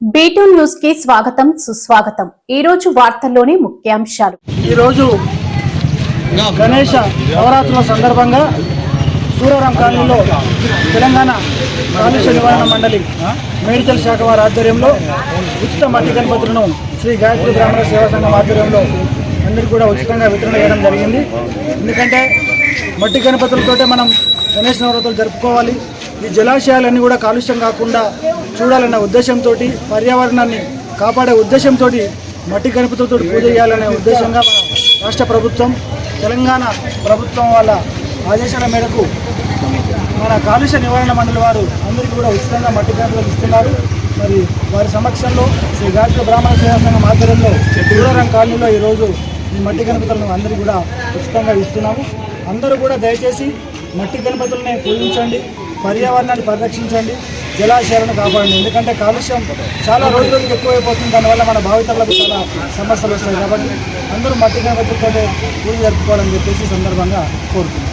B2 న్యూస్కి స్వాగతం సుస్వాగతం. ఈ రోజు వార్తల్లోని ముఖ్యాంశాలు. ఈరోజు గణేష నవరాత్రుల సందర్భంగా సూరవరం కాలనీలో తెలంగాణ కాలుష్య నివారణ మండలి మేడికల్ శాఖ వారి ఆధ్వర్యంలో ఉచిత మట్టి గణపతులను శ్రీ గాయత్రి బ్రాహ్మణ సేవా సంఘం ఆధ్వర్యంలో అందరికీ కూడా ఉచితంగా వితరణ చేయడం జరిగింది. ఎందుకంటే మట్టి గణపతులతోటే మనం గణేష్ నవరాత్రులు జరుపుకోవాలి. ఈ జలాశయాలన్నీ కూడా కాలుష్యం కాకుండా చూడాలన్న ఉద్దేశంతో పర్యావరణాన్ని కాపాడే ఉద్దేశంతో మట్టి గణపతులతో పూజ చేయాలనే ఉద్దేశంగా మన రాష్ట్ర ప్రభుత్వం తెలంగాణ ప్రభుత్వం వాళ్ళ ఆదేశాల మేరకు మన కాలుష్య నివారణ మండలి వారు అందరికీ కూడా ఉచితంగా మట్టి గణపతులు ఇస్తున్నారు. మరి వారి సమక్షంలో శ్రీ గాయత్రి బ్రాహ్మణ సేవా సంఘం ఆధ్వర్యంలో దూరం కాలనీలో ఈరోజు ఈ మట్టి గణపతులను అందరికీ కూడా ఉచితంగా ఇస్తున్నాము. అందరూ కూడా దయచేసి మట్టి గణపతులనే పూజించండి పర్యావరణాన్ని పరిరక్షించండి. జలాశయాలను కాపాడండి. ఎందుకంటే కాలుష్యం చాలా రోజు రోజుకి ఎక్కువైపోతుంది. దానివల్ల మన భావితరులకు చాలా సమస్యలు వస్తాయి కాబట్టి అందరూ మట్టి గణపతులతో పూజ జరుపుకోవాలని చెప్పేసి సందర్భంగా కోరుతున్నాం.